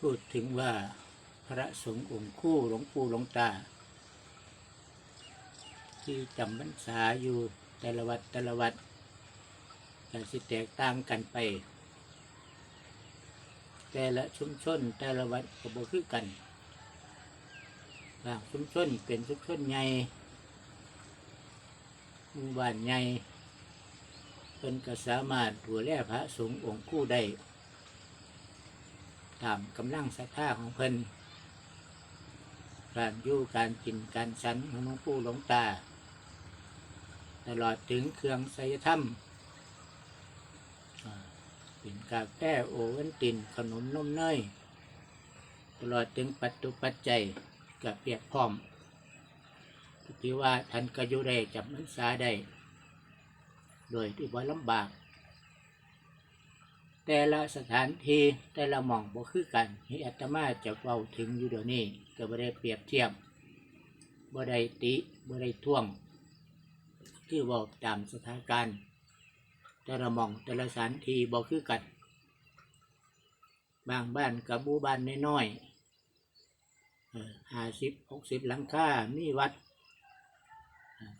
พูดถึงว่าพระสงฆ์องค์คู่หลวงปู่หลวงตา ที่จำพรรษาอยู่แต่ละวัดแต่ละวัดแต่สิแตกต่างกันไป แต่ละชุมชนแต่ละวัดก็บ่คือกันบางชุมชนเป็นชุมชนใหญ่หมู่บ้านใหญ่เพิ่นก็สามารถดูแลพระสงฆ์องค์คู่ได้ ตามกำลังศรัทธาของเพิ่นการยู่การกินการฉันของหลวงปู่หลวงตา ตลอดถึงเครื่องไสยธรรมอ่าเป็นกาแฟโอเวนตินขนมนมเนยตลอดถึงปัจจุปัจจัยกับเปียกพร้อมที่ว่าท่านก็อยู่ได้จับมันษาได้ โดยที่ว่าลำบาก แต่ละสถานที่แต่ละหม่องบ่คือกันที่อาตมาจะเว้าถึงอยู่เดี๋ยวนี้ก็บ่ได้เปรียบเทียบบ่ได้ติบ่ได้ท่วง คือเว้าตามสถานการณ์ แต่ละหม่องแต่ละสถานที่บ่คือกัน บางบ้านกับบูบ้านน้อยๆห้าสิบหกสิบหลังคามีวัด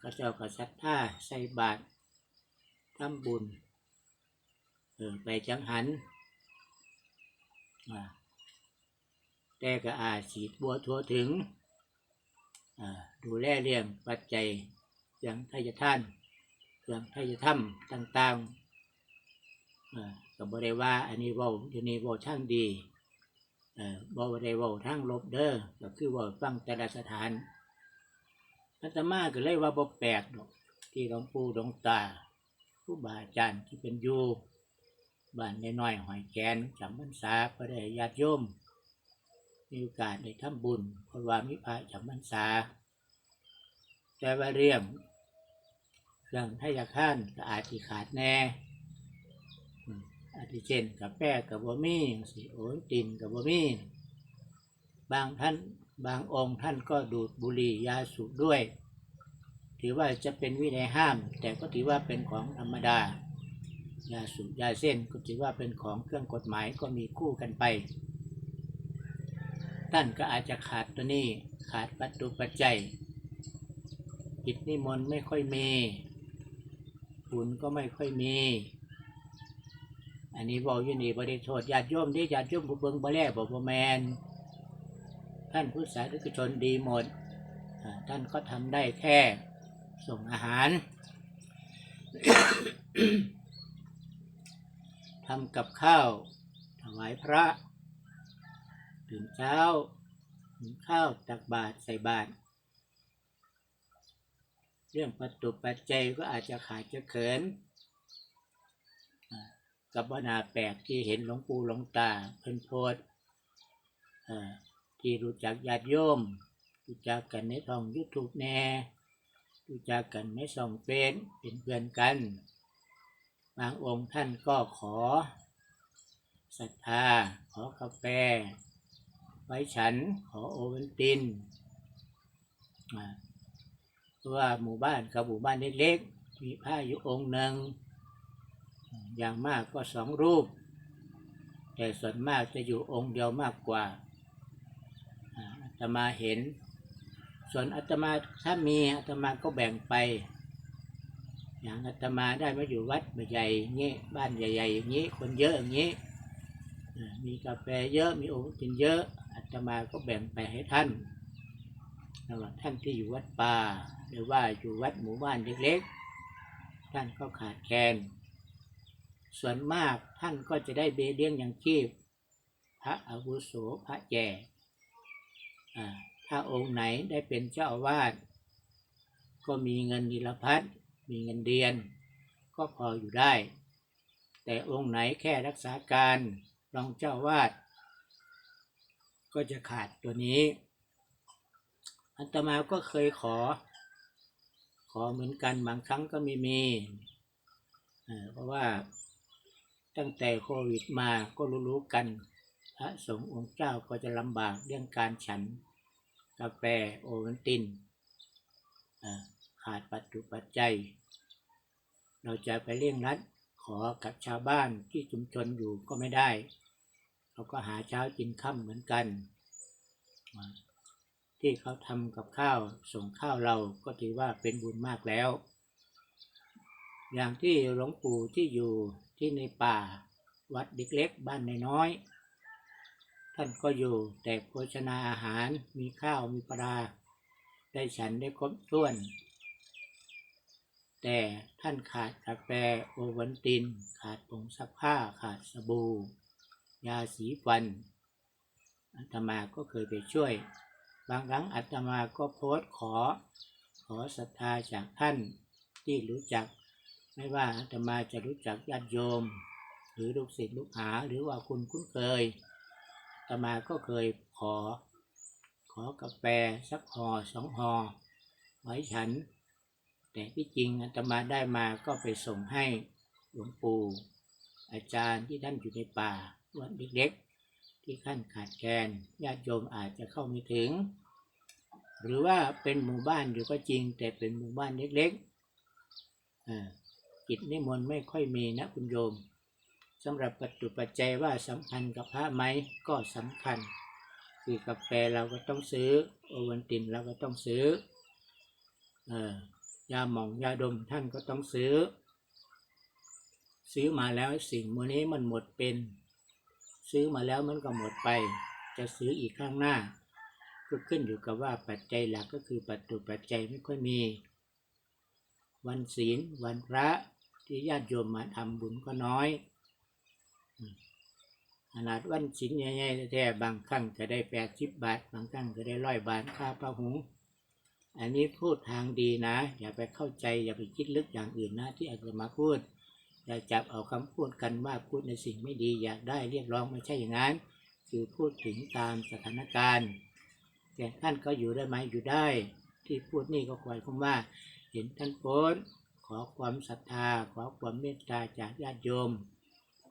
ก็เจ้าก็ศรัทธาใส่บาตรทำบุญ ไปจังหันแต่ก็อาฉีดบัวทั่วถึง ดูแลเลี้ยงปัจจัยอย่างทายท่านเครื่องทายธรรมต่างๆก็บริว่าอันนี้ว่าอยู่นี่เว่าช่างดีเออบ่ได้เว่าทางลบเด้อก็คือว่าฟังแต่ละสถานอาตมาก็เลยว่าบ่แปลกดอกที่หลวงปู่หลวงตาผู้บาอาจารย์ที่เป็นอยู่ บ้านน้อยหอยแกนจำพรรษาก็ได้ญาติโยมมีโอกาสได้ทำบุญเพราะว่ามีพระจำพรรษา แต่ว่าเรื่องเรื่องทายาคานก็อาจจะขาดแน่อาทิเช่นกับแป้กับบ่มีสิโอนตินกับบ่มีบางท่านบางองค์ท่านก็ดูดบุหรี่ยาสูบด้วย ถือว่าจะเป็นวินัยห้าม แต่ก็ถือว่าเป็นของธรรมดา ยาสูบยาเส้นก็ถือว่าเป็นของเครื่องกฎหมายก็มีคู่กันไป ท่านก็อาจจะขาดตัวนี้ขาดปัจจุปัจจัยจิตนิมนต์ไม่ค่อยมีบุญก็ไม่ค่อยมี อันนี้บอกอยู่นี่บริโทษญาติโยมที่ญาติโยมผู้เบิงบ่แลบอกบ่แมนท่านผู้สาธุชนดีหมด ท่านก็ทำได้แค่ส่งอาหาร ทำกับข้าว ถวายพระ ตื่นเช้าหุงข้าวตักบาตรใส่บาตรเรื่องปัจจุปัจจัยก็อาจจะขาดจะเขินกับบนาแปลกที่เห็นหลวงปู่หลวงตาเพิ่นโพดที่รู้จักญาติโยม รู้จักกันในทองยูทูบแน่ รู้จักกันในสองเฟซเป็นเพื่อนกัน บางองค์ท่านก็ขอศรัทธา ขอกาแฟ ไว้ฉัน ขอโอเวนตินเพราะว่าหมู่บ้านกับหมู่บ้านเล็กๆ มีพระอยู่องค์หนึ่ง อย่างมากก็สองรูป แต่ส่วนมากจะอยู่องค์เดียวมากกว่าอ่าอาตมาเห็น ส่วนอาตมาถ้ามีอาตมาก็แบ่งไป อย่างอาตมาได้มาอยู่วัดใหญ่ๆอย่างนี้บ้านใหญ่ๆอย่างนี้คนเยอะอย่างนี้มีกาแฟเยอะมีโอวัลตินเยอะอาตมาก็แบ่งไปให้ท่านสำหรับท่านที่อยู่วัดป่าหรือว่าอยู่วัดหมู่บ้านเล็กๆ ท่านก็ขาดแคลนส่วนมากท่านก็จะได้เบี้ยเลี้ยงอย่างชีพ พระอาวุโสพระแก่ถ้าองค์ไหนได้เป็นเจ้าอาวาสก็มีเงินนิรพัฒ มีเงินเดือน ก็พออยู่ได้ แต่องค์ไหนแค่รักษาการรองเจ้าวาด ก็จะขาดตัวนี้ อันตมาก็เคยขอ ขอเหมือนกันบางครั้งก็ไม่มีเพราะว่าตั้งแต่โควิดมาก็รู้ๆกันพระสงฆ์องค์เจ้าก็จะลำบากเรื่องการฉัน กาแฟโอวัลตินอ่อ ขาดปัจจุปัจจัย เราจะไปเร่งรัดขอกับชาวบ้านที่ชุมชนอยู่ก็ไม่ได้เราก็หาเช้ากินค่ำเหมือนกัน ที่เขาทำกับข้าวส่งข้าวเราก็ถือว่าเป็นบุญมากแล้ว อย่างที่หลวงปู่ที่อยู่ที่ในป่าวัดเด็กเล็กบ้านนน้อยท่านก็อยู่แต่โภชนาอาหารมีข้าวมีปลาได้ฉันได้ครบถ้วน แต่ท่านขาดกาแฟโอวันติน ขาดผงซักผ้าขาดสบู่ยาสีฟันอาตมาก็เคยไปช่วย บางครั้งอาตมาก็โพสต์ขอ ขอศรัทธาจากท่านที่รู้จัก ไม่ว่าอาตมาจะรู้จักญาติโยม หรือลูกศิษย์ลูกหาหรือว่าคุณคุ้นเคยอาตมาก็เคยขอ ขอกาแฟสักห่อสองห่อไว้ฉัน แต่ที่จริงอาตมาได้มาก็ไปส่งให้หลวงปู่อาจารย์ที่ท่านอยู่ในป่าวัดเล็กๆ ที่ท่านขาดแคลนญาติโยมอาจจะเข้าไม่ถึง หรือว่าเป็นหมู่บ้านอยู่ก็จริง แต่เป็นหมู่บ้านเล็กๆอ่ากิจนิมนต์ไม่ค่อยมีนะคุณโยมสำหรับปัจจุปัจจัยว่าสำคัญกับพระไหมก็สำคัญ คือกาแฟเราก็ต้องซื้อ โอวัลตินเราก็ต้องซื้อ เอ่อ ยาหมองยาดมท่านก็ต้องซื้อ ซื้อมาแล้วสิ่งโมนี้มันหมดเป็น ซื้อมาแล้วมันก็หมดไป จะซื้ออีกข้างหน้าก็ขึ้นอยู่กับว่าปัจจัยหลักก็คือปัจจุปัจจัยไม่ค่อยมี วันศีล วันพระที่ญาติโยมมาทำบุญก็น้อยขนาดวันศีลใหญ่ๆแท้บางครั้งก็ได้แปดสิบบาท บางครั้งก็ได้ร้อยบาทค่าพระหุง อันนี้พูดทางดีนะ อย่าไปเข้าใจ อย่าไปคิดลึกอย่างอื่นนะที่อาจจะมาพูดอย่าจับเอาคำพูดกันว่าพูดในสิ่งไม่ดีอยากได้เรียกร้องไม่ใช่อย่างนั้น คือพูดถึงตามสถานการณ์แต่ท่านก็อยู่ได้ไหมอยู่ได้ ที่พูดนี่ก็คอยคำว่า เห็นท่านโพสขอความศรัทธา ขอความเมตตาจากญาติโยม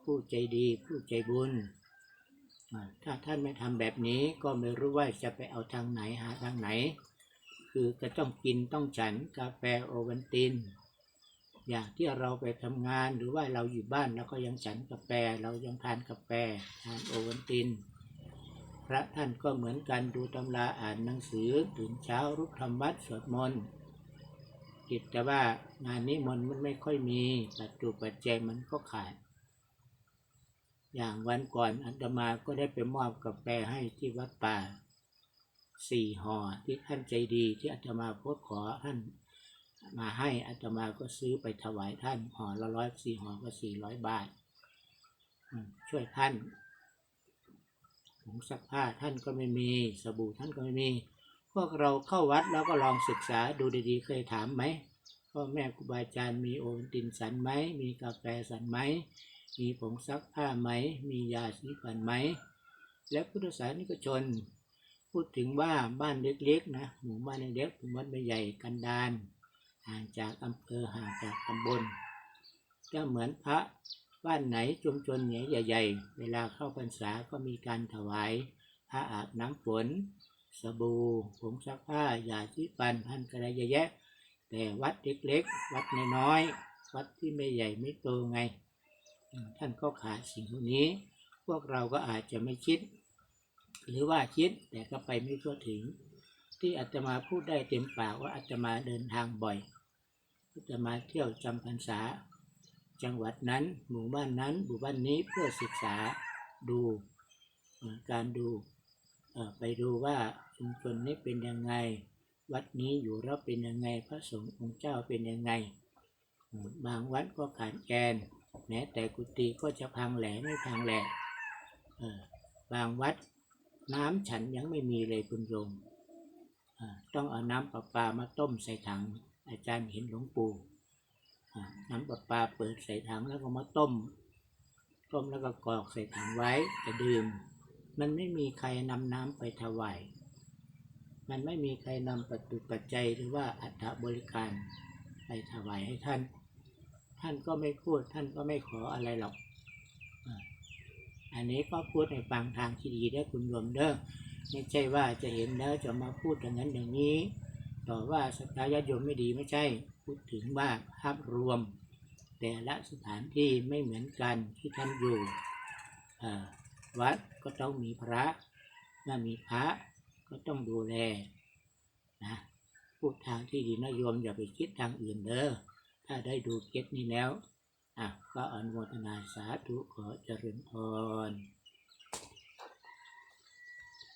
ผู้ใจดีผู้ใจบุญถ้าท่านไม่ทำแบบนี้ก็ไม่รู้ว่าจะไปเอาทางไหนหาทางไหน คือจะต้องกินต้องฉันกาแฟโอวัลติน อย่างที่เราไปทำงานหรือว่าเราอยู่บ้านเราก็ยังฉันกาแฟเรายังทานกาแฟทานโอวัลติน พระท่านก็เหมือนกันดูตำราอ่านหนังสือตื่นเช้ารุกทำวัดสวดมนต์กิจแต่ว่างานนี้มนต์มันไม่ค่อยมีปัจจุปัจจัยมันก็ขาด อย่างวันก่อนอาตมาก็ได้ไปมอบกาแฟให้ที่วัดป่า สี่ห่อที่ท่านใจดีที่อาตมาโพสขอท่านมาให้อาตมาก็ซื้อไปถวายท่านห่อละร้อยสี่ห่อก็สี่ร้อยบาท ช่วยท่านผงซักผ้าท่านก็ไม่มีสบู่ท่านก็ไม่มี พวกเราเข้าวัดแล้วก็ลองศึกษาดูดีๆเคยถามไหมพ่อแม่ครูบาอาจารย์มีโอวัลตินสันไหมมีกาแฟสันไหมมีผงซักผ้าไหม มียาสีฟันไหม และพุทธศาสนิกชน พูดถึงว่าบ้านเล็กๆนะหมู่บ้านเล็กๆหมู่บ้านไม่ใหญ่กันดานห่างจากอำเภอห่างจากตำบลก็เหมือนพระบ้านไหนชุมชนใหญ่ๆ เวลาเข้าพรรษาก็มีการถวายพระอาบน้ำฝน สบู่ผงซักผ้ายาสีฟันท่านก็ได้เยอะแยะ แต่วัดเล็กๆ วัดน้อยๆ วัดที่ไม่ใหญ่ไม่โตไง ท่านก็ขาดสิ่งพวกนี้ พวกเราก็อาจจะไม่คิด หรือว่าคิดแต่ก็ไปไม่ทั่วถึง ที่อาตมาพูดได้เต็มปากว่าอาตมาเดินทางบ่อยอาตมาเที่ยวจำพรรษา จังหวัดนั้นหมู่บ้านนั้นหมู่บ้านนี้เพื่อศึกษาดูการดูไปดูว่าชุมชนนี้เป็นยังไง วัดนี้อยู่แล้วเป็นยังไงพระสงฆ์องค์เจ้าเป็นยังไง บางวัดก็ขาดแกนแม้แต่กุฏิก็จะพังแหล่ไม่พังแหล่บางวัด น้ำฉันยังไม่มีเลยคุณโยมต้องเอาน้ำประปามาต้มใส่ถัง อาจารย์เห็นหลวงปู่น้ำประปาเปิดใส่ถังแล้วก็มาต้ม ต้มแล้วก็กรอกใส่ถังไว้จะดื่ม มันไม่มีใครนำน้ำไปถวาย มันไม่มีใครนำปัจจุปัจจัยหรือว่าอัฐบริการไปถวายให้ท่าน ท่านก็ไม่พูดท่านก็ไม่ขออะไรหรอก อันนี้ก็พูดในฟังทางที่ดีได้คุณโยมเด้อไม่ใช่ว่าจะเห็นแล้วจะมาพูดอย่างนั้นอย่างนี้ ต่อว่าสถาญาติโยมไม่ดีไม่ใช่พูดถึงว่าภาพรวม แต่ละสถานที่ไม่เหมือนกันที่ท่านอยู่วัดก็ต้องมีพระเมื่อมีพระก็ต้องดูแลนะพูดทางที่ดีนะโยมอย่าไปคิดทางอื่นเด้อถ้าได้ดูเก็บนี้แล้ว อะก็อนุโมทนาสาธุขอเจริญพร